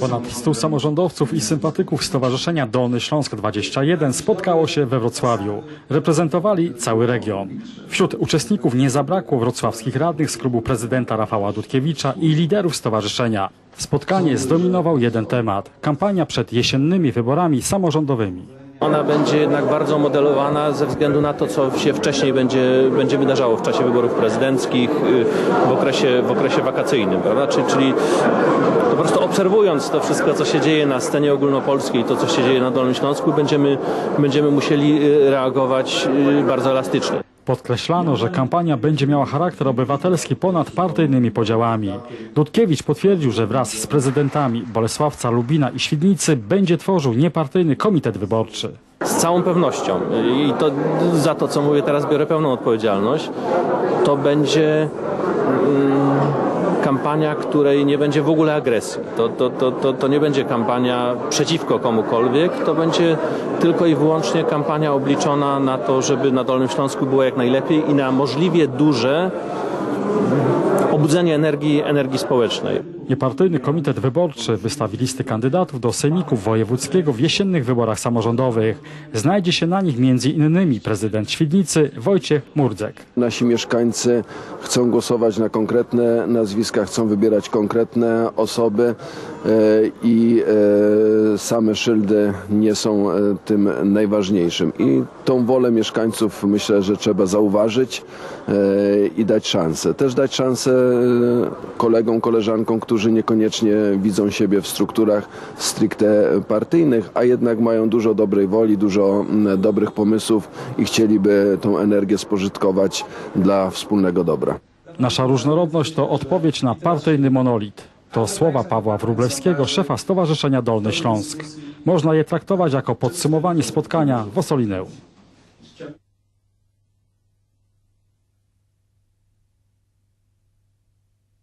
Ponad 100 samorządowców i sympatyków Stowarzyszenia Dolny Śląsk 21 spotkało się we Wrocławiu. Reprezentowali cały region. Wśród uczestników nie zabrakło wrocławskich radnych z klubu prezydenta Rafała Dudkiewicza i liderów stowarzyszenia. Spotkanie zdominował jeden temat – kampania przed jesiennymi wyborami samorządowymi. Ona będzie jednak bardzo modelowana ze względu na to, co się wcześniej będzie, będzie wydarzało w czasie wyborów prezydenckich, y, w okresie, w okresie wakacyjnym, prawda? Czyli, czyli po prostu obserwując to wszystko, co się dzieje na scenie ogólnopolskiej, to, co się dzieje na Dolnym Śląsku, będziemy, będziemy musieli y, reagować y, bardzo elastycznie. Podkreślano, że kampania będzie miała charakter obywatelski ponad partyjnymi podziałami. Dudkiewicz potwierdził, że wraz z prezydentami Bolesławca, Lubina i Świdnicy będzie tworzył niepartyjny komitet wyborczy. Z całą pewnością i to za to, co mówię teraz, biorę pełną odpowiedzialność. To będzie kampania, której nie będzie w ogóle agresji. To, to, to, to, to nie będzie kampania przeciwko komukolwiek, to będzie tylko i wyłącznie kampania obliczona na to, żeby na Dolnym Śląsku było jak najlepiej i na możliwie duże obudzenie energii, energii społecznej. Niepartyjny komitet wyborczy wystawi listy kandydatów do Sejmików Wojewódzkiego w jesiennych wyborach samorządowych. Znajdzie się na nich innymi prezydent Świdnicy Wojciech Murdzek. Nasi mieszkańcy chcą głosować na konkretne nazwiska, chcą wybierać konkretne osoby e, i e, same szyldy nie są e, tym najważniejszym. I tą wolę mieszkańców myślę, że trzeba zauważyć i dać szansę. Też dać szansę kolegom, koleżankom, którzy niekoniecznie widzą siebie w strukturach stricte partyjnych, a jednak mają dużo dobrej woli, dużo mm, dobrych pomysłów i chcieliby tą energię spożytkować dla wspólnego dobra. Nasza różnorodność to odpowiedź na partyjny monolit. To słowa Pawła Wróblewskiego, szefa Stowarzyszenia Dolny Śląsk. Można je traktować jako podsumowanie spotkania w Osolineum.